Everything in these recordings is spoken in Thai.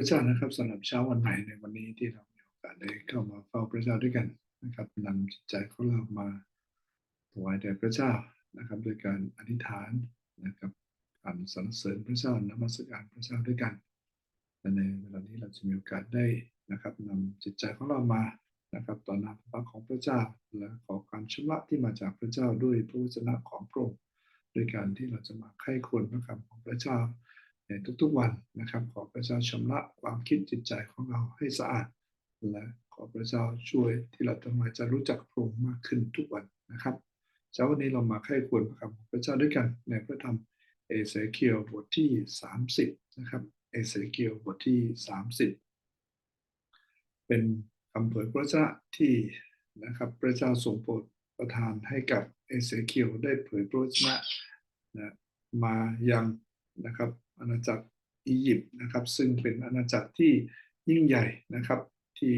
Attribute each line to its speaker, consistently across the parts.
Speaker 1: พระเจ้านะครับสำหรับเช้าวันใหม่ในวันนี้ที่เรามีโอกาสได้เข้ามาเฝ้าพระเจ้าด้วยกันนะครับนำจิตใจของเรามาถวายแด่พระเจ้านะครับโดยการอธิษฐานนะครับการสรรเสริญพระเจ้านมัสการพระเจ้าด้วยกันและในเวลานี้เราจะมีโอกาสได้นะครับนำจิตใจของเรามานะครับต่อหน้าพระพักของพระเจ้าและขอการชำระที่มาจากพระเจ้าด้วยพระวจนะของพระองค์โดยการที่เราจะมาไข้ควรพระคำของพระเจ้า ในทุกๆวันนะครับ ขอพระเจ้าชำระความคิดจิตใจของเราให้สะอาด และขอพระเจ้าช่วยที่เราทั้งหลายจะรู้จักพระองค์มากขึ้นทุกวันนะครับเช้าวันนี้เรามาไข้ควรพระคำพระเจ้าด้วยกันในพระธรรมเอเสเคียวบทที่ 30นะครับเอเสเคียวบทที่ 30 เป็นคำเผยพระเจ้าที่นะครับพระเจ้าทรงโปรดประทานให้กับเอเสเคียวได้เผยพระวจนะนะมายังนะครับ อาณาจักรอียิปต์นะครับ ซึ่งเป็นอาณาจักรที่ยิ่งใหญ่นะครับที่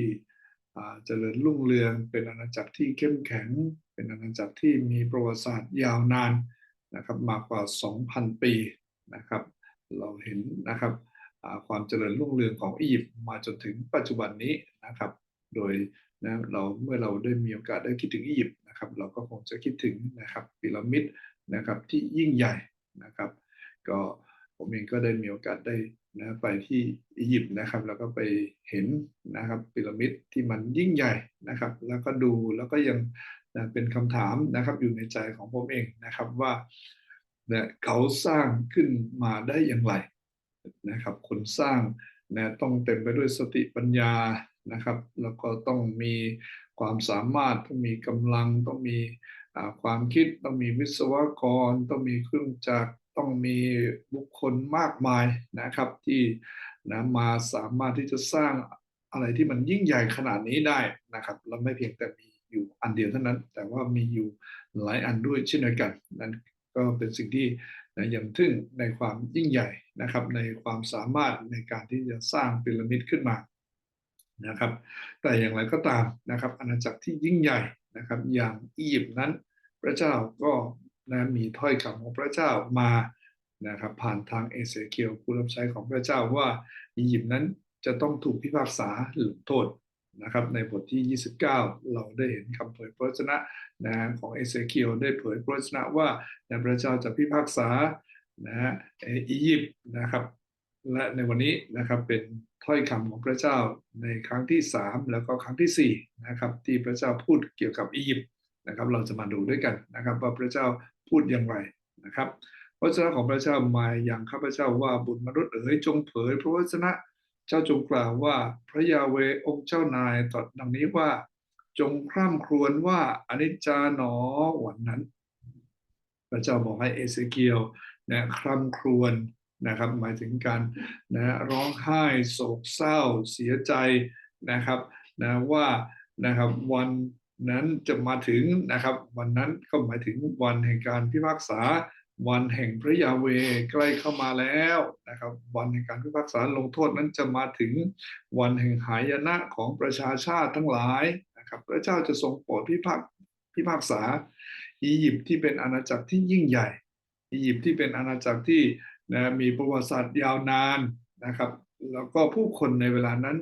Speaker 1: เจริญรุ่งเรือง เป็นอาณาจักรที่เข้มแข็ง เป็นอาณาจักรที่มีประวัติศาสตร์ยาวนานนะครับมากกว่า 2,000 ปีนะครับ เราเห็นนะครับความเจริญรุ่งเรืองของอียิปต์มาจนถึงปัจจุบันนี้นะครับ โดยนะเราเมื่อเราได้มีโอกาสได้คิดถึงอียิปต์นะครับ เราก็คงจะคิดถึงนะครับพีระมิดนะครับที่ยิ่งใหญ่นะครับ ก็ ผมเองก็ได้มีโอกาสได้นะไปที่อียิปต์นะครับ แล้วก็ไปเห็นนะครับพีระมิดที่มันยิ่งใหญ่นะครับ แล้วก็ดูแล้วก็ยังนะเป็นคำถามนะครับอยู่ในใจของผมเองนะครับว่าเนี่ยเขาสร้างขึ้นมาได้อย่างไรนะครับ คนสร้างนะต้องเต็มไปด้วยสติปัญญานะครับ แล้วก็ต้องมีความสามารถต้องมีกำลังต้องมีความคิดต้องมีวิศวกร ต้องมีเครื่องจักร ต้องมีบุคคลมากมายนะครับ ที่นะมาสามารถที่จะสร้างอะไรที่มันยิ่งใหญ่ขนาดนี้ได้นะครับเราไม่เพียงแต่มีอยู่อันเดียวเท่านั้น แต่ว่ามีอยู่หลายอันด้วยเช่นเดียวกันนั่นก็เป็นสิ่งที่นะยังทึ่งในความยิ่งใหญ่นะครับ ในความสามารถในการที่จะสร้างพีระมิดขึ้นมานะครับ แต่อย่างไรก็ตามนะครับ อาณาจักรที่ยิ่งใหญ่นะครับ อย่างอียิปต์นั้น พระเจ้าก็ นะมีถ้อยคำของพระเจ้ามานะครับผ่านทางเอเสเคียวผู้รับใช้ของพระเจ้าว่าอียิปต์นั้นจะต้องถูกพิพากษาหรือโทษนะครับในบทที่ 29 เราได้เห็นคำเผยพระชนะนะของเอเสเคียวได้เผยพระชนะว่าพระเจ้าจะพิพากษานะฮะอียิปต์นะครับ และในวันนี้นะครับเป็นถ้อยคำของพระเจ้าในครั้งที่ 3 แล้วก็ครั้งที่4นะครับที่พระเจ้าพูดเกี่ยวกับอียิปต์นะครับเราจะมาดูด้วยกันนะครับว่าพระเจ้าพูดอย่างไรนะครับพระวจนะของพระเจ้ามาอย่างข้าพเจ้าว่าบุตรมนุษย์เอ๋ยจงเผยพระวจนะเจ้าจงกล่าวว่าพระยาเวองค์เจ้านายตรัสดังนี้ว่า จงคร่ำครวญว่าอนิจจาหนอวันนั้น พระเจ้าบอกให้เอเสเกียวนะคร่ำครวญนะครับหมายถึงการนะร้องไห้โศกเศร้าเสียใจนะครับนะว่านะครับวัน นั้นจะมาถึงนะครับ วันนั้นก็หมายถึงวันแห่งการพิพากษา วันแห่งพระยาเวใกล้เข้ามาแล้วนะครับ วันแห่งการพิพากษาลงโทษนั้นจะมาถึงวันแห่งหายนะของประชาชาติทั้งหลายนะครับ พระเจ้าจะทรงโปรดพิพากพิพากษา อียิปต์ที่เป็นอาณาจักรที่ยิ่งใหญ่ อียิปต์ที่เป็นอาณาจักรที่นะมีประวัติศาสตร์ยาวนานนะครับ แล้วก็ผู้คนในเวลานั้น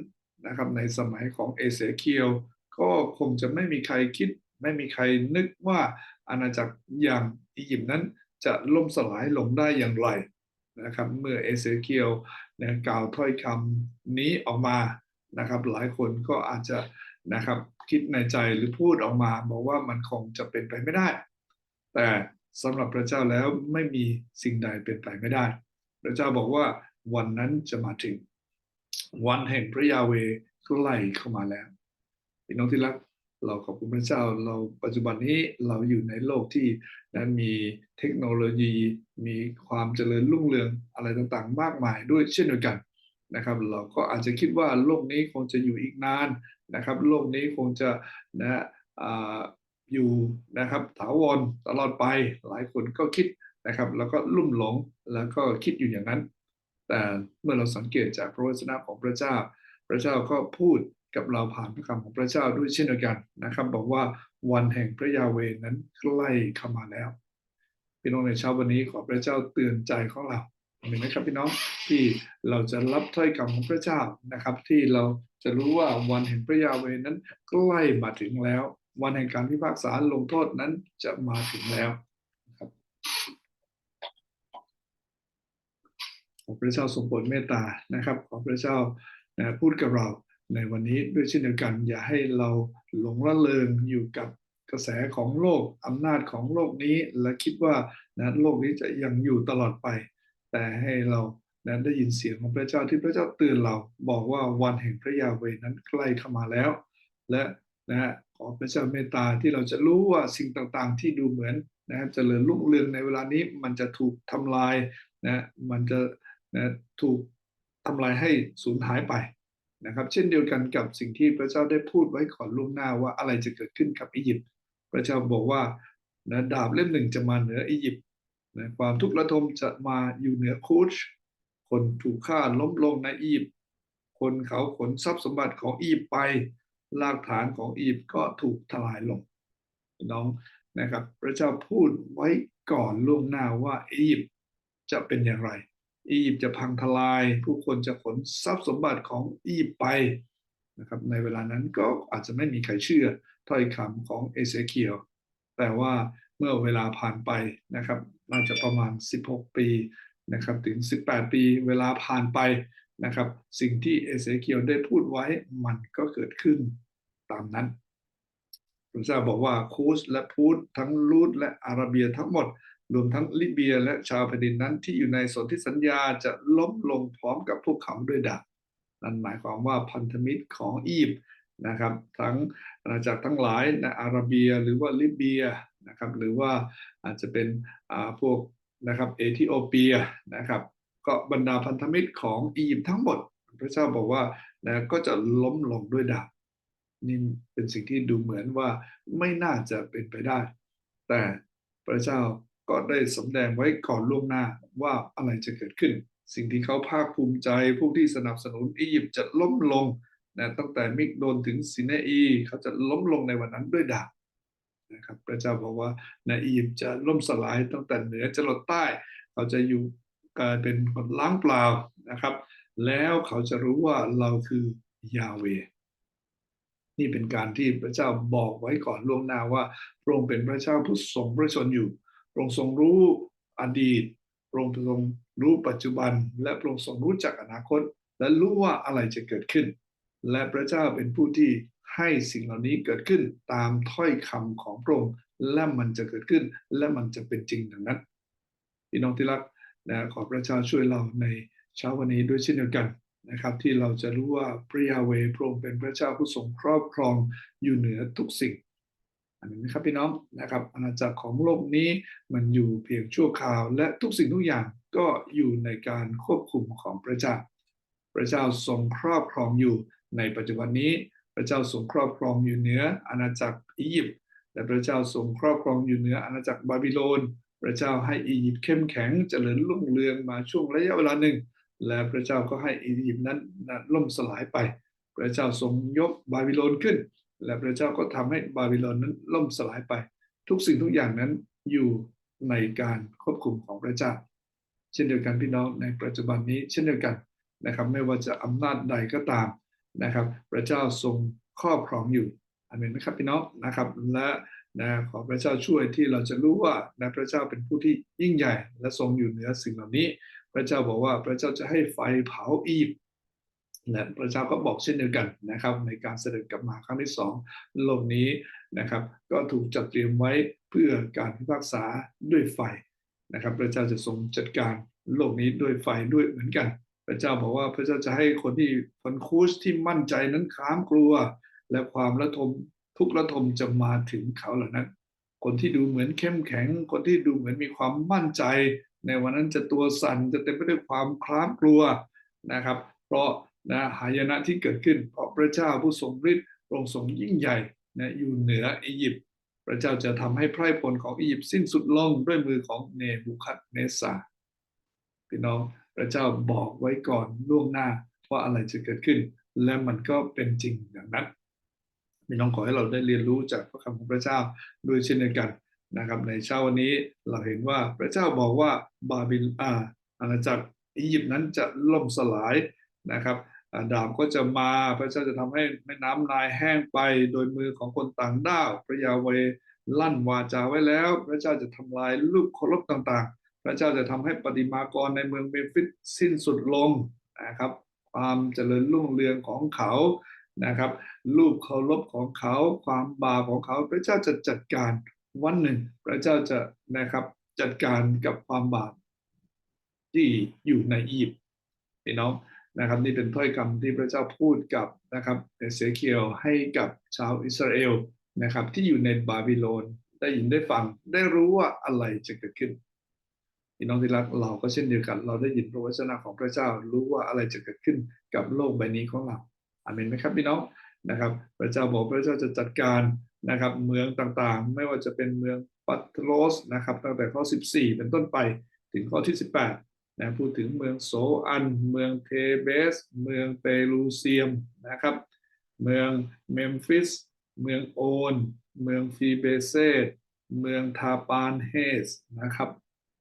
Speaker 1: นะครับในสมัยของเอเสเคียว ก็คงจะไม่มีใครคิด ไม่มีใครนึกว่าอาณาจักรอย่างอียิปต์นั้นจะล่มสลายลงได้อย่างไรนะครับเมื่อเอเสเคียวนะกล่าวถ้อยคำนี้ออกมานะครับหลายคนก็อาจจะนะครับคิดในใจหรือพูดออกมาบอกว่ามันคงจะเป็นไปไม่ได้ แต่สำหรับพระเจ้าแล้วไม่มีสิ่งใดเป็นไปไม่ได้ พระเจ้าบอกว่าวันนั้นจะมาถึง วันแห่งพระยาเวก็ไล่เข้ามาแล้ว พี่น้องที่รักเราขอบคุณพระเจ้า เราปัจจุบันนี้เราอยู่ในโลกที่นั้นมีเทคโนโลยี มีความเจริญรุ่งเรืองอะไรต่างๆ มากมายด้วยเช่นเดียวกันนะครับ เราก็อาจจะคิดว่าโลกนี้คงจะอยู่อีกนานนะครับ โลกนี้คงจะนะอยู่นะครับถาวรตลอดไปหลายคนก็คิดนะครับ แล้วก็ลุ่มหลงแล้วก็คิดอยู่อย่างนั้น แต่เมื่อเราสังเกตจากพระวจนะของพระเจ้า พระเจ้าก็พูด กับเราผ่านพระคำของพระเจ้าด้วยเช่นเดียวกันนะครับ บอกว่าวันแห่งพระยาเวนั้นใกล้เข้ามาแล้วพี่น้องในเช้าวันนี้ขอพระเจ้าเตือนใจของเราเห็นไหมครับพี่น้องที่เราจะรับถ้อยคำของพระเจ้านะครับ ที่เราจะรู้ว่าวันแห่งพระยาเวนั้นใกล้มาถึงแล้ว วันแห่งการพิพากษาลงโทษนั้นจะมาถึงแล้วครับขอพระเจ้าทรงโปรดเมตตานะครับ ขอพระเจ้าพูดกับเรา ในวันนี้ด้วยเช่นเดียวกัน อย่าให้เราหลงละเลงอยู่กับกระแสของโลกอำนาจของโลกนี้ และคิดว่านะโลกนี้จะยังอยู่ตลอดไป แต่ให้เรานะได้ยินเสียงของพระเจ้าที่พระเจ้าเตือนเราบอกว่าวันแห่งพระยาเวนั้นใกล้เข้ามาแล้ว และนะฮะขอพระเจ้าเมตตาที่เราจะรู้ว่าสิ่งต่างๆ ที่ดูเหมือนนะเจริญรุ่งเรืองในเวลานี้มันจะถูกทำลายนะมันจะนะถูกทำลายให้สูญหายไป นะครับ เช่นเดียวกันกับสิ่งที่พระเจ้าได้พูดไว้ก่อนล่วงหน้าว่าอะไรจะเกิดขึ้นกับอียิปต์พระเจ้าบอกว่านะดาบเล่มหนึ่งจะมาเหนืออียิปต์นะความทุกข์ระทมจะมาอยู่เหนือคูชคนถูกฆ่าล้มลงในอียิปต์คนเขาขนทรัพย์สมบัติของอียิปต์ไปรากฐานของอียิปต์ก็ถูกทลายลงน้องนะครับ พระเจ้าพูดไว้ก่อนล่วงหน้าว่าอียิปต์จะเป็นอย่างไร อียิปต์จะพังทลาย ผู้คนจะขนทรัพย์สมบัติของอียิปต์ไปนะครับในเวลานั้นก็อาจจะไม่มีใครเชื่อถ้อยคำของเอเซเคียลแต่ว่าเมื่อเวลาผ่านไปนะครับน่าจะประมาณ 16 ปีนะครับถึง 18 ปีเวลาผ่านไปนะครับสิ่งที่เอเซเคียลได้พูดไว้มันก็เกิดขึ้นตามนั้นพระเจ้าบอกว่าคูสและพูดทั้งลูดและอาราเบียทั้งหมด รวมทั้งลิเบียและชาวแผ่นดินนั้นที่อยู่ในสนธิสัญญาจะล้มลงพร้อมกับพวกเขาด้วยดาบนั่นหมายความว่าพันธมิตรของอียิปต์นะครับ ทั้งอาณาจักรทั้งหลายในอาราเบียหรือว่าลิเบียนะครับหรือว่าอาจจะเป็นพวกนะครับเอธิโอเปียนะครับ ก็บรรดาพันธมิตรของอียิปต์ทั้งหมด พระเจ้าบอกว่านะก็จะล้มลงด้วยดาบนี่เป็นสิ่งที่ดูเหมือนว่าไม่น่าจะเป็นไปได้ แต่พระเจ้า ก็ได้สำแดงไว้ก่อนล่วงหน้าว่าอะไรจะเกิดขึ้น สิ่งที่เขาภาคภูมิใจพวกที่สนับสนุนอียิปต์จะล้มลงนะตั้งแต่มิกโดนถึงซินเนอีเขาจะล้มลงในวันนั้นด้วยดาบนะครับพระเจ้าบอกว่าในอียิปต์จะล่มสลายตั้งแต่เหนือจรดใต้เขาจะอยู่กลายเป็นคนล้างเปล่านะครับ แล้วเขาจะรู้ว่าเราคือยาเว นี่เป็นการที่พระเจ้าบอกไว้ก่อนล่วงหน้าว่าพระองค์เป็นพระเจ้าผู้ทรงพระชนอยู่ ระองค์ทรงรู้อดีตพระองค์ทรงรู้ปัจจุบัน และพระองค์ทรงรู้จักอนาคต และรู้ว่าอะไรจะเกิดขึ้น และพระเจ้าเป็นผู้ที่ให้สิ่งเหล่านี้เกิดขึ้นตามถ้อยคำของพระองค์และมันจะเกิดขึ้น และมันจะเป็นจริงดังนั้นพี่น้องที่รักนะขอพระเจ้าช่วยเราในเช้าวันนี้ด้วยเช่นเดียวกันนะครับ ที่เราจะรู้ว่าพระยาเวพระองค์เป็นพระเจ้าผู้ทรงครอบครองอยู่เหนือทุกสิ่ง อันนี้นะครับพี่น้องนะครับอาณาจักรของโลกนี้มันอยู่เพียงชั่วคราว และทุกสิ่งทุกอย่างก็อยู่ในการควบคุมของพระเจ้า พระเจ้าทรงครอบครองอยู่ในปัจจุบันนี้ พระเจ้าทรงครอบครองอยู่เหนืออาณาจักรอียิปต์และพระเจ้าทรงครอบครองอยู่เหนืออาณาจักรบาบิโลน พระเจ้าให้อียิปต์เข้มแข็งเจริญรุ่งเรืองมาช่วงระยะเวลาหนึ่ง และพระเจ้าก็ให้อียิปต์นั้นล่มสลายไป พระเจ้าทรงยกบาบิโลนขึ้น และพระเจ้าก็ทำให้บาบิโลนนั้นล่มสลายไป ทุกสิ่งทุกอย่างนั้นอยู่ในการควบคุมของพระเจ้า เช่นเดียวกันพี่น้องในปัจจุบันนี้เช่นเดียวกันนะครับ ไม่ว่าจะอำนาจใดก็ตามนะครับ พระเจ้าทรงครอบครองอยู่อเมนไหมครับพี่น้องนะครับและนะขอพระเจ้าช่วยที่เราจะรู้ว่านะพระเจ้าเป็นผู้ที่ยิ่งใหญ่ และทรงอยู่เหนือสิ่งเหล่านี้ พระเจ้าบอกว่าพระเจ้าจะให้ไฟเผาอีบ ละพระเจ้าก็บอกเช่นเดียวกันนะครับ ในการเสด็จกลับมาครั้งที่สองโลกนี้นะครับ ก็ถูกจัดเตรียมไว้เพื่อการพิพากษาด้วยไฟนะครับ พระเจ้าจะทรงจัดการโลกนี้ด้วยไฟด้วยเหมือนกัน พระเจ้าบอกว่าพระเจ้าจะให้คนที่คนคูชที่มั่นใจนั้นค้ามกลัว และความระทมทุกระทมจะมาถึงเขาเหล่านั้น คนที่ดูเหมือนเข้มแข็ง คนที่ดูเหมือนมีความมั่นใจ ในวันนั้นจะตัวสั่นจะเต็มไปด้วยความคล้ามกลัวนะครับ เพราะ นะหายนะที่เกิดขึ้น เพราะพระเจ้าผู้ทรงฤทธิ์ทรงทรงยิ่งใหญ่นะอยู่เหนืออียิปต์พระเจ้าจะทำให้ไพร่พลของอียิปต์สิ้นสุดลงด้วยมือของเนบูคัดเนสซาพี่น้องพระเจ้าบอกไว้ก่อนล่วงหน้าว่าอะไรจะเกิดขึ้น และมันก็เป็นจริงอย่างนั้นมีน้องขอให้เราได้เรียนรู้จากพระคำของพระเจ้าด้วยเช่นเดียวกันนะครับในเช้าวันนี้เราเห็นว่าพระเจ้าบอกว่าบาบิลอาอาณาจักรอียิปต์นั้นจะล่มสลาย นะครับดาบก็จะมาพระเจ้าจะทำให้แม่น้ำนายแห้งไปโดยมือของคนต่างด้าวพระยาเวลั่นวาจาไว้แล้ว พระเจ้าจะทำลายรูปเคารพต่างๆ พระเจ้าจะทำให้ปฏิมากรในเมืองเมฟิสสิ้นสุดลงนะครับ ความเจริญรุ่งเรืองของเขานะครับรูปเคารพของเขาความบาปของเขา พระเจ้าจะจัดการวันหนึ่ง พระเจ้าจะนะครับจัดการกับความบาปที่อยู่ในอียิปต์พี่น้อง นะครับนี่เป็นถ้อยคำที่พระเจ้าพูดกับนะครับเอเสเคียลให้กับชาวอิสราเอลนะครับ ที่อยู่ในบาบิโลนได้ยินได้ฟังได้รู้ว่าอะไรจะเกิดขึ้นพี่น้องที่รักเราก็เช่นเดียวกัน เราได้ยินพระวจนะของพระเจ้ารู้ว่าอะไรจะเกิดขึ้นกับโลกใบนี้ของเราอาเมนไหมครับพี่น้องนะครับ พระเจ้าบอกพระเจ้าจะจัดการนะครับ เมืองต่างๆ ไม่ว่าจะเป็นเมืองปัตโรสนะครับ ตั้งแต่ข้อ 14 เป็นต้นไปถึงข้อที่ 18 นะพูดถึงเมืองโซอัน เมืองเทเบส เมืองเปรูเซียมนะครับ เมืองเมมฟิส เมืองโอน เมืองฟีเบเซตเมืองทาปานเฮสนะครับ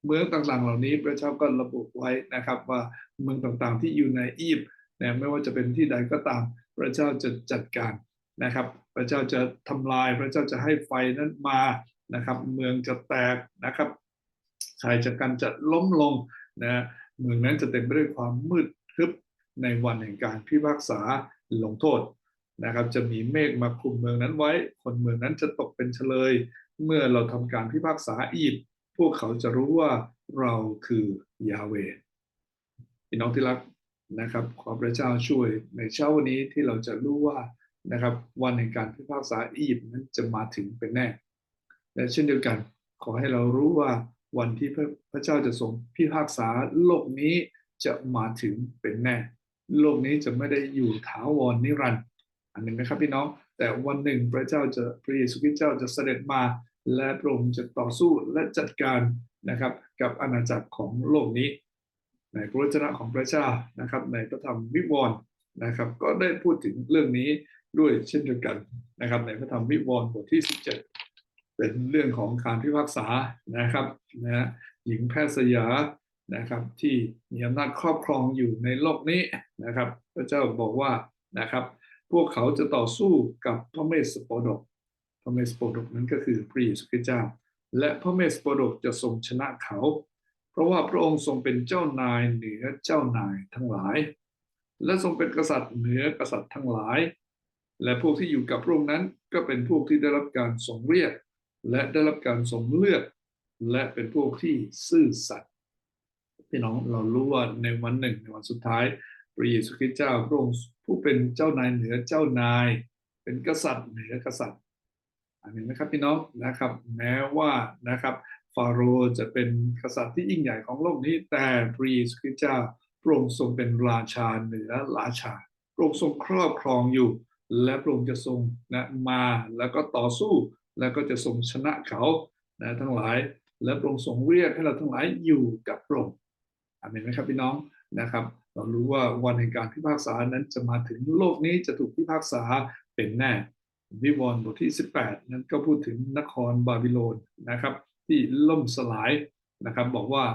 Speaker 1: เมืองต่างๆเหล่านี้พระเจ้าก็ระบุไว้นะครับว่าเมืองต่างๆที่อยู่ในอียิปต์นะไม่ว่าจะเป็นที่ใดก็ตาม พระเจ้าจะจัดการนะครับ พระเจ้าจะทำลายพระเจ้าจะให้ไฟนั้นมานะครับ เมืองจะแตกนะครับชายจากกันจะล้มลง นะเมืองนั้นจะเต็มไปด้วยความมืดทึบในวันแห่งการพิพากษาลงโทษนะครับ จะมีเมฆมาคลุมเมืองนั้นไว้ คนเมืองนั้นจะตกเป็นเฉลย เมื่อเราทำการพิพากษาอียิปต์พวกเขาจะรู้ว่าเราคือยาเวพี่น้องที่รักนะครับ ขอพระเจ้าช่วยในเช้าวันนี้ที่เราจะรู้ว่านะครับ วันแห่งการพิพากษาอียิปต์นั้นจะมาถึงเป็นแน่และเช่นเดียวกัน ขอให้เรารู้ว่า วันที่พระพระเจ้าจะทรงพิพากษาโลกนี้จะมาถึงเป็นแน่ โลกนี้จะไม่ได้อยู่ถาวรนิรันดร์อันหนึ่งนะครับพี่น้อง แต่วันหนึ่งพระเจ้าจะพระเยซูคริสต์เจ้าจะเสด็จมา และพระองค์จะต่อสู้และจัดการนะครับ กับอาณาจักรของโลกนี้ ในพระวจนะของพระเจ้านะครับ ในพระธรรมวิวรณ์นะครับ ก็ได้พูดถึงเรื่องนี้ด้วยเช่นเดียวกันนะครับ ในพระธรรมวิวรณ์บทที่ 17 เป็นเรื่องของการพิพากษานะครับนะฮะหญิงแพทย์สยานะครับ ที่มีอำนาจครอบครองอยู่ในโลกนี้นะครับ พระเจ้าบอกว่านะครับ พวกเขาจะต่อสู้กับพระเมสสโปดกพระเมสสโปดกนั้นก็คือพระเยซูคริสต์เจ้า และพระเมสสโปดกจะทรงชนะเขา เพราะว่าพระองค์ทรงเป็นเจ้านายเหนือเจ้านายทั้งหลาย และทรงเป็นกษัตริย์เหนือกษัตริย์ทั้งหลาย และพวกที่อยู่กับพระองค์นั้นก็เป็นพวกที่ได้รับการทรงเรียก และได้รับการทรงเลือก และเป็นพวกที่ซื่อสัตย์พี่น้องเรารู้ว่าในวันหนึ่งในวันสุดท้ายพระเยซูคริสต์เจ้าพระองค์ผู้เป็นเจ้านายเหนือเจ้านาย เป็นกษัตริย์เหนือกษัตริย์อันนี้นะครับพี่น้องนะครับแม้ว่านะครับฟาโรห์จะเป็นกษัตริย์ที่ยิ่งใหญ่ของโลกนี้ แต่พระเยซูคริสต์เจ้าพระองค์ทรงเป็นราชาเหนือราชาพระองค์ทรงครอบครองอยู่ และพระองค์จะทรงนะมาแล้วก็ต่อสู้ แล้วก็จะทรงชนะเขานะทั้งหลาย และพระองค์ทรงเรียกให้เราทั้งหลายอยู่กับพระองค์อามนไหมครับพี่น้องนะครับ เรารู้ว่าวันแห่งการพิพากษานั้นจะมาถึงโลกนี้จะถูกพิพากษาเป็นแน่วิวรณ์บทที่ 18 นั้นก็พูดถึงนครบาบิโลนนะครับ ที่ล่มสลายนะครับ บอกว่า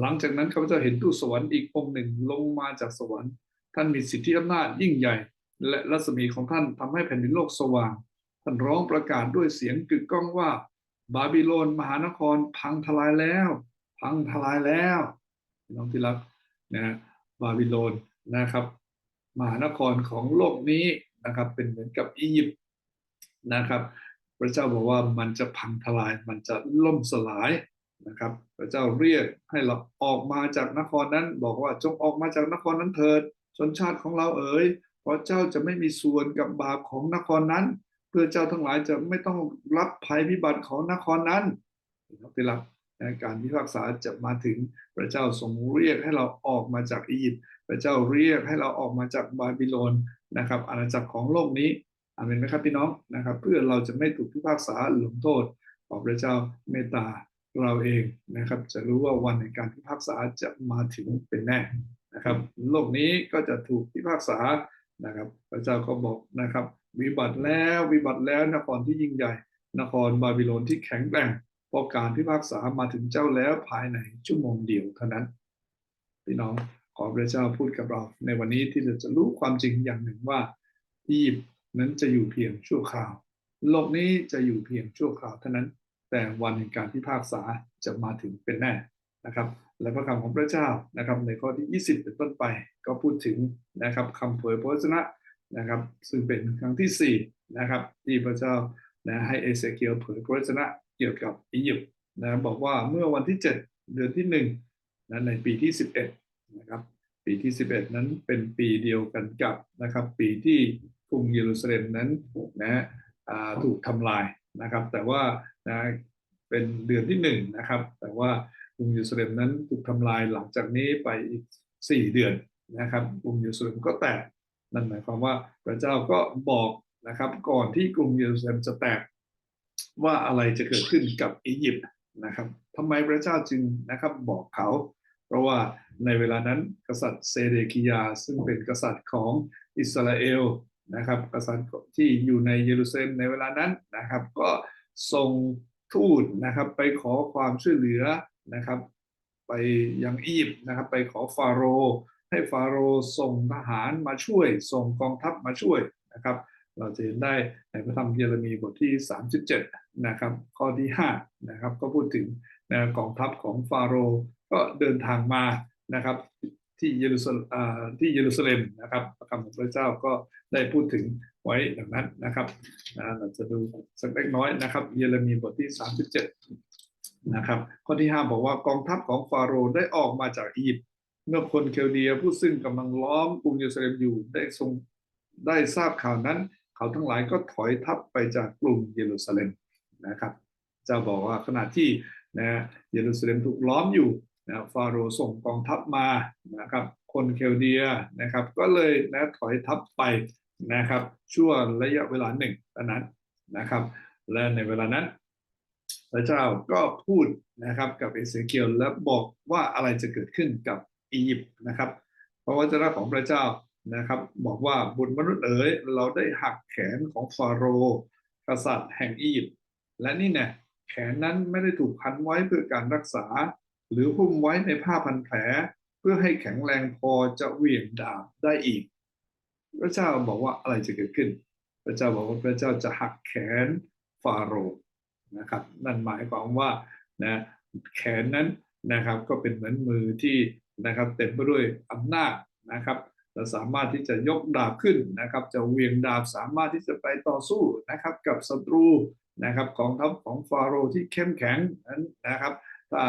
Speaker 1: หลังจากนั้นข้าพเจ้าเห็นทูตสวรรค์อีกองค์หนึ่งลงมาจากสวรรค์ ท่านมีสิทธิอำนาจยิ่งใหญ่ และรัศมีของท่านทำให้แผ่นดินโลกสว่าง ท่านร้องประกาศด้วยเสียงกึกก้องว่า บาบิโลนมหานครพังทลายแล้ว พังทลายแล้วน้องที่รักนะบาบิโลนนะครับ มหานครของโลกนี้นะครับเป็นเหมือนกับอียิปต์นะครับ พระเจ้าบอกว่ามันจะพังทลายมันจะล่มสลายนะครับ พระเจ้าเรียกให้เราออกมาจากนครนั้น บอกว่าจงออกมาจากนครนั้นเถิดชนชาติของเราเอ๋ยเพราะเจ้าจะไม่มีส่วนกับบาปของนครนั้น เพื่อเจ้าทั้งหลายจะไม่ต้องรับภัยพิบัติของนครนั้นนะครับที่รักการพิพากษาจะมาถึงพระเจ้าทรงเรียกให้เราออกมาจากอียิปต์พระเจ้าเรียกให้เราออกมาจากบาบิโลนนะครับอาณาจักรของโลกนี้อาเมนไหมครับพี่น้องนะครับ เพื่อเราจะไม่ถูกพิพากษาลงโทษขอพระเจ้าเมตตาเราเองนะครับ จะรู้ว่าวันในการพิพากษาจะมาถึงเป็นแน่นะครับ โลกนี้ก็จะถูกพิพากษานะครับ พระเจ้าก็บอกนะครับ วิบัติแล้ววิบัติแล้วนครที่ยิ่งใหญ่ นครบาบิโลนที่แข็งแกร่งพราะการพิพากษามาถึงเจ้าแล้วภายในชั่วโมงเดียวเท่านั้น พี่น้องขอพระเจ้าพูดกับเรา ในวันนี้ที่เราจะรู้ความจริงอย่างหนึ่งว่าอียิปต์นั้นจะอยู่เพียงชั่วคราว โลกนี้จะอยู่เพียงชั่วคราวเท่านั้น แต่วันแห่งการพิพากษาจะมาถึงเป็นแน่นะครับ และพระคำของพระเจ้านะครับในข้อที่ 20 เป็นต้นไป ก็พูดถึงนะครับคำเผยพระวจนะ นะครับซึ่งเป็นครั้งที่4นะครับที่พระเจ้านะให้เอเสเคียลเผยพระวจนะเกี่ยวกับอียิปต์นะบอกว่าเมื่อวันที่ 7 เดือนที่1นะในปีที่ 11นะครับปีที่ 11 นั้นเป็นปีเดียวกันกับนะครับปีที่กรุงเยรูซาเล็มนั้นนะถูกทำลายนะครับแต่ว่านะเป็นเดือนที่หนึ่งนะครับแต่ว่ากรุงเยรูซาเล็มนั้นถูกทำลายหลังจากนี้ไปอีก 4 เดือนนะครับกรุงเยรูซาเล็มก็แตก นั่นหมายความว่าพระเจ้าก็บอกนะครับก่อนที่กรุงเยรูซาเล็มจะแตกว่าอะไรจะเกิดขึ้นกับอียิปต์นะครับทำไมพระเจ้าจึงนะครับบอกเขา เพราะว่าในเวลานั้นกษัตริย์เซเดกิยา ซึ่งเป็นกษัตริย์ของอิสราเอลนะครับกษัตริย์ที่อยู่ในเยรูซาเล็มในเวลานั้นนะครับ ก็ส่งทูตนะครับไปขอความช่วยเหลือนะครับ ไปยังอียิปต์นะครับ ไปขอฟาโรห์ ให้ฟาโรห์ส่งทหารมาช่วย ส่งกองทัพมาช่วยนะครับ เราจะเห็นได้ในพระธรรมเยเรมีบทที่ 37 นะครับ ข้อที่5นะครับ ก็พูดถึงนะกองทัพของฟาโรห์ก็เดินทางมานะครับที่เยรูซาเล็มที่เยรูซาเล็มนะครับพระคำของพระเจ้าก็ได้พูดถึงไว้ดังนั้นนะครับเราจะดูสักเล็กน้อยนะครับ เยเรมีบทที่ 37 นะครับข้อที่ 5 บอกว่ากองทัพของฟาโรห์ได้ออกมาจากอียิปต์ เมื่อคนเคลเดียผู้ซึ่งกำลังล้อมกรุงเยรูซาเล็มอยู่ได้ทรงได้ทราบข่าวนั้น เขาทั้งหลายก็ถอยทัพไปจากกรุงเยรูซาเล็มนะครับเจ้าบอกว่าขณะที่นะเยรูซาเล็มถูกล้อมอยู่นะฟาโรห์ส่งกองทัพมานะครับ คนเคลเดียนะครับ ก็เลยนะถอยทัพไปนะครับ ช่วงระยะเวลาหนึ่งเท่านั้นนะครับ และในเวลานั้น พระเจ้าก็พูดนะครับกับเอเสเคียลและบอกว่าอะไรจะเกิดขึ้นกับ อียิปต์นะครับพระวจ้าของพระเจ้านะครับ บอกว่าบุญมนุษย์เอ๋ยเราได้หักแขนของฟาโรห์กษัตริย์แห่งอียิปต์และนี่เนี่ยแขนนั้นไม่ได้ถูกพันไว้เพื่อการรักษา หรือหุ้มไว้ในผ้าพันแผล เพื่อให้แข็งแรงพอจะเหวี่ยงดาบได้อีก พระเจ้าบอกว่าอะไรจะเกิดขึ้น พระเจ้าบอกว่าพระเจ้าจะหักแขนฟาโรห์นะครับ นั่นหมายความว่านะแขนนั้นนะครับก็เป็นเหมือนมือที่ นะครับเต็มไปด้วยอำนาจนะครับเราสามารถที่จะยกดาบขึ้นนะครับ จะเวียงดาบสามารถที่จะไปต่อสู้นะครับกับศัตรูนะครับของทัพของฟาโรห์ที่เข้มแข็งนั้นนะครับ ถ้า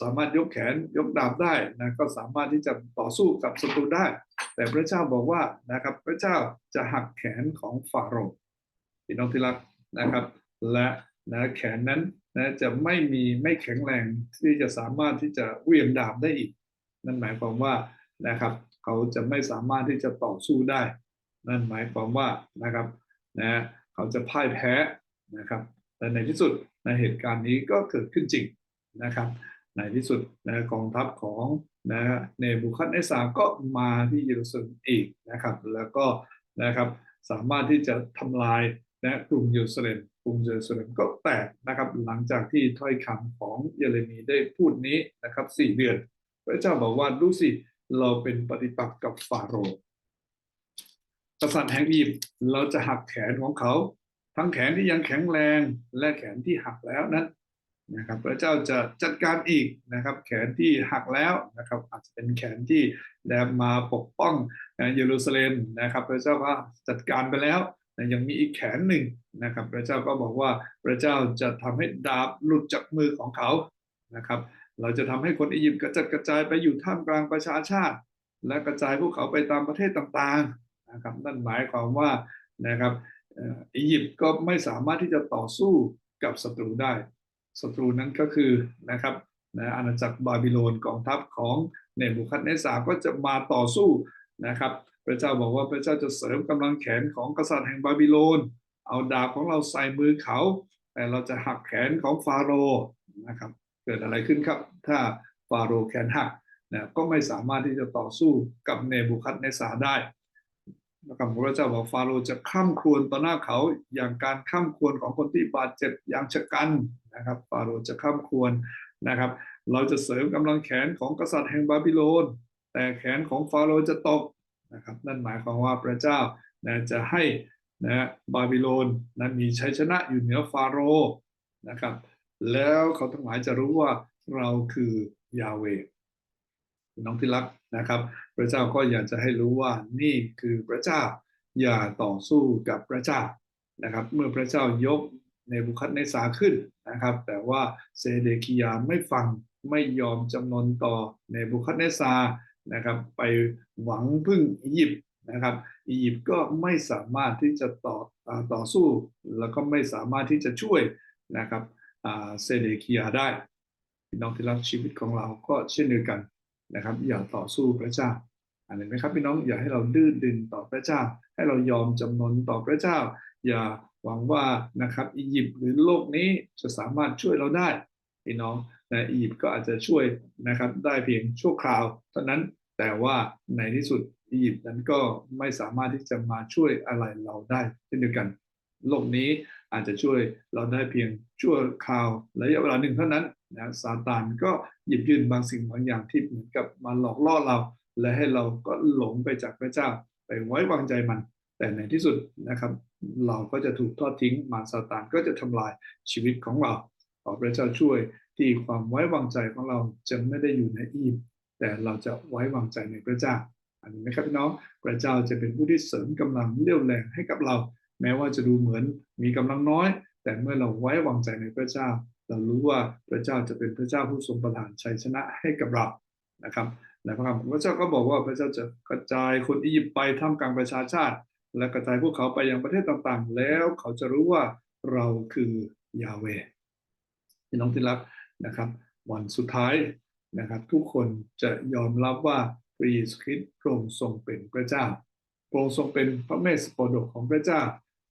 Speaker 1: สามารถยกแขนยกดาบได้นะก็สามารถที่จะต่อสู้กับศัตรูได้ แต่พระเจ้าบอกว่านะครับ พระเจ้าจะหักแขนของฟาโรห์พี่น้องที่รักนะครับ และนะแขนนั้นนะจะไม่มีไม่แข็งแรงที่จะสามารถที่จะเวียงดาบได้อีก นั่นหมายความว่านะครับ เขาจะไม่สามารถที่จะต่อสู้ได้ นั่นหมายความว่านะครับนะเขาจะพ่ายแพ้นะครับและในที่สุดในเหตุการณ์นี้ก็เกิดขึ้นจริงนะครับในที่สุดนะกองทัพของนะเนบูคัดเนสาก็มาที่เยรูซาเล็มอีกนะครับ แล้วก็นะครับสามารถที่จะทำลายนะกรุงเยรูซาเล็มกรุงเยรูซาเล็มก็แตกนะครับ หลังจากที่ถ้อยคำของเยเรมีได้พูดนี้นะครับสี่เดือน พระเจ้าบอกว่าดูสิเราเป็นปฏิปักษ์กับฟาโรห์กษัตริย์แห่งอียิปต์เราจะหักแขนของเขา ทั้งแขนที่ยังแข็งแรงและแขนที่หักแล้วนั้นนะครับพระเจ้าจะจัดการอีกนะครับ แขนที่หักแล้วนะครับอาจจะเป็นแขนที่แดมมาปกป้องเยรูซาเล็มนะครับ พระเจ้าก็จัดการไปแล้วยังมีอีกแขนหนึ่งนะครับ พระเจ้าก็บอกว่าพระเจ้าจะทำให้ดาบหลุดจากมือของเขานะครับ เราจะทำให้คนอียิปต์กระจัดกระจายไปอยู่ท่ามกลางประชาชาติ และกระจายพวกเขาไปตามประเทศต่างๆนะครับนั่นหมายความว่านะครับอียิปต์ก็ไม่สามารถที่จะต่อสู้กับศัตรูได้ศัตรูนั้นก็คือนะครับนะอาณาจักรบาบิโลนกองทัพของเนบูคัดเนสาก็จะมาต่อสู้นะครับ พระเจ้าบอกว่าพระเจ้าจะเสริมกำลังแขนของกษัตริย์แห่งบาบิโลน เอาดาบของเราใส่มือเขา แต่เราจะหักแขนของฟาโรห์นะครับ เกิดอะไรขึ้นครับ ถ้าฟาโรห์แขนหักนะก็ไม่สามารถที่จะต่อสู้กับเนบูคัดเนสาได้นะครับพระเจ้าบอกฟาโรห์จะข้ามครวญต่อหน้าเขาอย่างการข้ามครวญของคนที่บาดเจ็บอย่างชะกันนะครับฟาโรห์จะข้ามครวญนะครับ เราจะเสริมกำลังแขนของกษัตริย์แห่งบาบิโลน แต่แขนของฟาโรห์จะตกนะครับนั่นหมายความว่าพระเจ้านะจะให้นะบาบิโลนนะมีชัยชนะอยู่เหนือฟาโรห์นะครับ แล้วเขาทั้งหลายจะรู้ว่าเราคือยาเวน้องที่รักนะครับ พระเจ้าก็อยากจะให้รู้ว่านี่คือพระเจ้าอย่าต่อสู้กับพระเจ้านะครับ เมื่อพระเจ้ายกเนบุคัดเนสาขึ้นนะครับ แต่ว่าเซเดคิยาไม่ฟังไม่ยอมจำนนต่อเนบุคัดเนสานะครับ ไปหวังพึ่งอียิปต์นะครับ อียิปต์ก็ไม่สามารถที่จะต่อต่อสู้ แล้วก็ไม่สามารถที่จะช่วยนะครับ เซเดคิยาได้พี่น้องที่รักชีวิตของเราก็เช่นเดียวกันนะครับ อย่าต่อสู้พระเจ้าอ่านเห็นไหมครับพี่น้องอย่าให้เราดื้อดึงต่อพระเจ้า ให้เรายอมจำนนต่อพระเจ้า อย่าหวังว่านะครับอียิปต์หรือโลกนี้จะสามารถช่วยเราได้พี่น้องนะอียิปต์ก็อาจจะช่วยนะครับได้เพียงชั่วคราวเท่านั้นแต่ว่าในที่สุดอียิปต์นั้นก็ไม่สามารถที่จะมาช่วยอะไรเราได้เช่นเดียวกัน โลกนี้ อาจจะช่วยเราได้เพียงชั่วคราวระยะเวลาหนึ่งเท่านั้นนะซาตานก็หยิบยื่นบางสิ่งบางอย่างที่เหมือนกับมาหลอกล่อเรา และให้เราก็หลงไปจากพระเจ้าไปไว้วางใจมัน แต่ในที่สุดนะครับ เราก็จะถูกทอดทิ้งมารซาตานก็จะทำลายชีวิตของเราขอพระเจ้าช่วยที่ความไว้วางใจของเราจะไม่ได้อยู่ในอียิปต์แต่เราจะไว้วางใจในพระเจ้าอันนี้นะครับพี่น้องพระเจ้าจะเป็นผู้ที่เสริมกำลังเรี่ยวแรงให้กับเรา แม้ว่าจะดูเหมือนมีกำลังน้อย แต่เมื่อเราไว้วางใจในพระเจ้า เรารู้ว่าพระเจ้าจะเป็นพระเจ้าผู้ทรงประทานชัยชนะให้กับเรานะครับในพระคำของพระเจ้าก็บอกว่าพระเจ้าจะกระจายคนอียิปต์ไปท่ามกลางประชาชาติ และกระจายพวกเขาไปยังประเทศต่างๆ แล้วเขาจะรู้ว่าเราคือยาเวพี่น้องที่รักนะครับ วันสุดท้ายนะครับ ทุกคนจะยอมรับว่าพระเยซูคริสต์พระองค์ทรงเป็นพระเจ้าพระองค์ทรงเป็นพระเมสสโปดกของพระเจ้า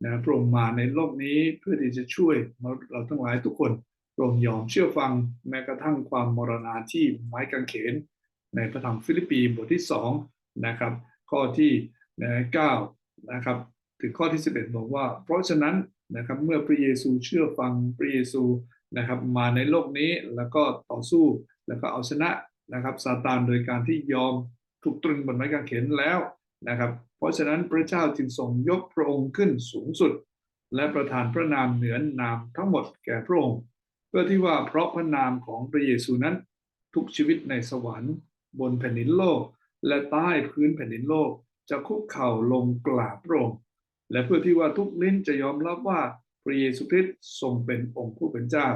Speaker 1: นะพระองค์มาในโลกนี้เพื่อที่จะช่วยเราทั้งหลายทุกคนพระองค์ยอมเชื่อฟังแม้กระทั่งความมรณาที่ไม้กางเขน ในพระธรรมฟิลิปปีบทที่2นะครับข้อที่9นะครับถึงข้อที่ 11 บอกว่า เพราะฉะนั้นนะครับเมื่อพระเยซูเชื่อฟังพระเยซูนะครับมาในโลกนี้แล้วก็ต่อสู้แล้วก็เอาชนะนะครับซาตานโดยการที่ยอมถูกตรึงบนไม้กางเขนแล้ว นะครับ เพราะฉะนั้นพระเจ้าจึงทรงยกพระองค์ขึ้นสูงสุด และประทานพระนามเหนือนามทั้งหมดแก่พระองค์เพื่อที่ว่าเพราะพระนามของพระเยซูนั้น ทุกชีวิตในสวรรค์ บนแผ่นดินโลก และใต้พื้นแผ่นดินโลก จะคุกเข่าลงกราบพระองค์และเพื่อที่ว่าทุกลิ้นจะยอมรับว่าพระเยซูคริสต์ทรงเป็นองค์ผู้เป็นเจ้า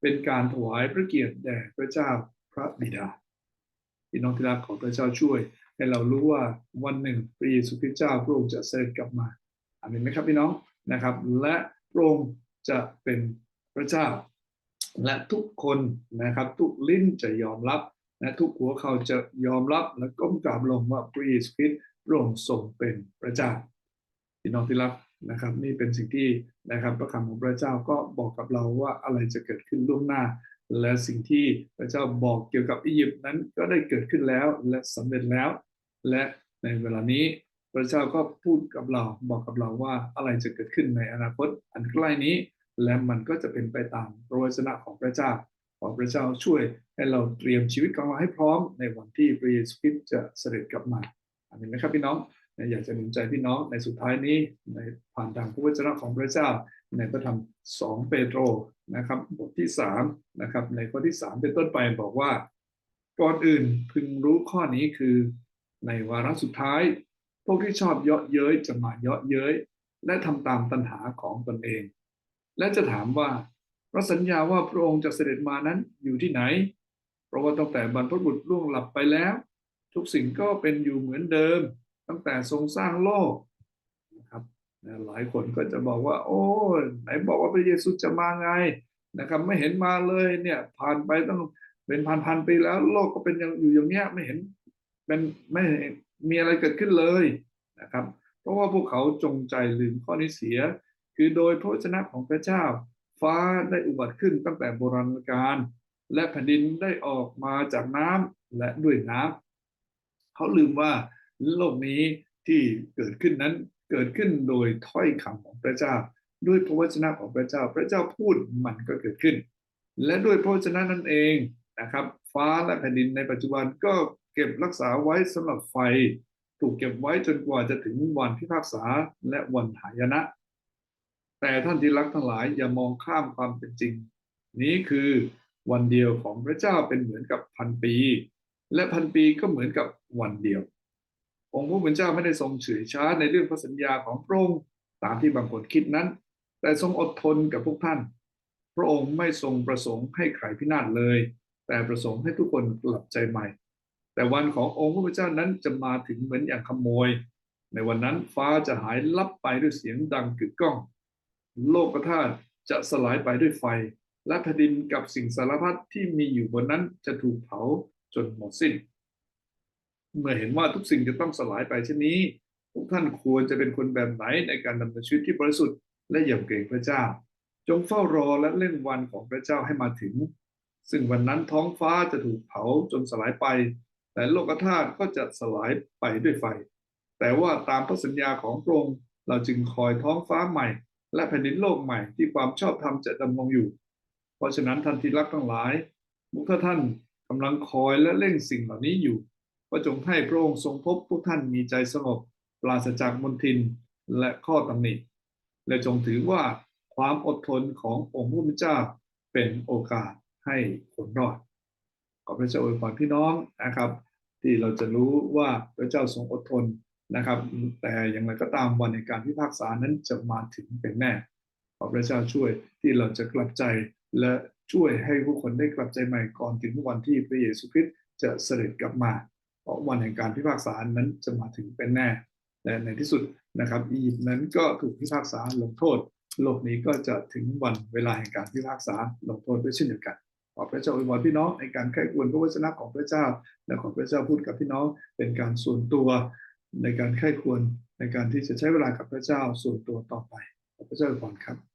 Speaker 1: เป็นการถวายพระเกียรติแด่พระเจ้าพระบิดาพี่น้องที่รักของพระเจ้าช่วย ให้เรารู้ว่าวันหนึ่งพระเยซูคริสต์เจ้าพระองค์จะเสด็จกลับมาอามนไหมครับพี่น้องนะครับ และพระองค์จะเป็นพระเจ้า และทุกคนนะครับ ทุกลิ้นจะยอมรับและทุกหัวเขาจะยอมรับและก้มกราบลงว่าพระเยซูคริสต์พระองค์ทรงเป็นพระเจ้าพี่น้องที่รักนะครับ นี่เป็นสิ่งที่นะครับพระคำของพระเจ้าก็บอกกับเราว่าอะไรจะเกิดขึ้นล่วงหน้า และสิ่งที่พระเจ้าบอกเกี่ยวกับอียิปต์นั้นก็ได้เกิดขึ้นแล้วและสำเร็จแล้ว และในเวลานี้พระเจ้าก็พูดกับเราบอกกับเราว่าอะไรจะเกิดขึ้นในอนาคตอันใกล้นี้ และมันก็จะเป็นไปตามพระวจนะของพระเจ้าขอพระเจ้าช่วยให้เราเตรียมชีวิตของเราให้พร้อมในวันที่พระเยซูคริสต์จะเสด็จกลับมาอาเมนไหมครับพี่น้องอยากจะหนุนใจพี่น้องในสุดท้ายนี้ในผ่านทางพระวจนะของพระเจ้า ในพระธรรม2เปโตรนะครับบทที่3นะครับในข้อที่3เป็นต้นไปบอกว่าก่อนอื่นพึงรู้ข้อนี้คือ ในวาระสุดท้าย พวกที่ชอบเยาะเย้ยจะมาเยาะเย้ยและทำตามตัณหาของตนเอง และจะถามว่าพระสัญญาว่าพระองค์จะเสด็จมานั้นอยู่ที่ไหน เพราะว่าตั้งแต่บรรพบุรุษล่วงหลับไปแล้ว ทุกสิ่งก็เป็นอยู่เหมือนเดิม ตั้งแต่ทรงสร้างโลกนะครับหลายคนก็จะบอกว่า โอ้ไหนบอกว่าพระเยซูจะมาไงนะครับไม่เห็นมาเลยเนี่ยผ่านไปตั้งเป็นพันพันปีแล้ว โลกก็เป็นอย่างอยู่อย่างเนี้ยไม่เห็น เป็นไม่มีอะไรเกิดขึ้นเลยนะครับ เพราะว่าพวกเขาจงใจลืมข้อนี้เสีย คือโดยพระวจนะของพระเจ้า ฟ้าได้อุบัติขึ้นตั้งแต่โบราณกาลและแผ่นดินได้ออกมาจากน้ำและด้วยน้ำเขาลืมว่าโลกนี้ที่เกิดขึ้นนั้นเกิดขึ้นโดยถ้อยคำของพระเจ้า ด้วยพระวจนะของพระเจ้า พระเจ้าพูดมันก็เกิดขึ้น และด้วยพระวจนะนั่นเองนะครับ ฟ้าและแผ่นดินในปัจจุบันก็ ก็บรักษาไว้สำหรับไฟ ถูกเก็บไว้จนกว่าจะถึงวันพิพากษาและวันหายนะ แต่ท่านที่รักทั้งหลายอย่ามองข้ามความเป็นจริง นี้คือวันเดียวของพระเจ้าเป็นเหมือนกับพันปี และพันปีก็เหมือนกับวันเดียว องค์พระผู้เป็นเจ้าไม่ได้ทรงเฉื่อยช้าในเรื่องพระสัญญาของพระองค์ตามที่บางคนคิดนั้น แต่ทรงอดทนกับพวกท่าน พระองค์ไม่ทรงประสงค์ให้ใครพินาศเลย แต่ประสงค์ให้ทุกคนกลับใจใหม่ แต่วันขององค์พระผู้เป็นเจ้านั้นจะมาถึงเหมือนอย่างขโมย ในวันนั้นฟ้าจะหายลับไปด้วยเสียงดังกึกก้อง โลกธาตุจะสลายไปด้วยไฟ และแผ่นดินกับสิ่งสารพัดที่มีอยู่บนนั้นจะถูกเผาจนหมดสิ้น เมื่อเห็นว่าทุกสิ่งจะต้องสลายไปเช่นนี้พวกท่านควรจะเป็นคนแบบไหนในการดำเนินชีวิตที่บริสุทธิ์และยำเกรงพระเจ้า จงเฝ้ารอและเล่นวันของพระเจ้าให้มาถึง ซึ่งวันนั้นท้องฟ้าจะถูกเผาจนสลายไป แต่โลกธาตุก็จะสลายไปด้วยไฟ แต่ว่าตามพระสัญญาของพระองค์เราจึงคอยท้องฟ้าใหม่ และแผ่นดินโลกใหม่ที่ความชอบธรรมจะดำรงอยู่ เพราะฉะนั้นท่านที่รักทั้งหลายมุกท่านกำลังคอยและเร่งสิ่งเหล่านี้อยู่ก็จงให้พระองค์ทรงพบพวกท่านมีใจสงบ ปราศจากมนทินและข้อตำหนิและจงถือว่าความอดทนขององค์พระผู้เป็นเจ้าเป็นโอกาสให้คนรอด อพระเจ้าอวยพรพี่น้องนะครับ ที่เราจะรู้ว่าพระเจ้าทรงอดทนนะครับ แต่อย่างไรก็ตามวันในการพิพากษานั้นจะมาถึงเป็นแน่ขอพระเจ้าช่วยที่เราจะกลับใจและช่วยให้ผู้คนได้กลับใจใหม่ก่อนถึงวันที่พระเยซูคริสต์จะเสด็จกลับมา เพราะวันแห่งการพิพากษานั้นจะมาถึงเป็นแน่และในที่สุดนะครับอียิปต์นั้นก็ถูกพิพากษาลงโทษ โลกนี้ก็จะถึงวันเวลาแห่งการพิพากษาลงโทษด้วยเช่นเดียวกัน ขอพระเจ้าอวยพรพี่น้องในการไข้ควรพระวจนะของพระเจ้า และขอพระเจ้าพูดกับพี่น้องเป็นการส่วนตัวในการไข้ควรในการที่จะใช้เวลากับพระเจ้าส่วนตัวต่อไปขอพระเจ้าอวยพรครับ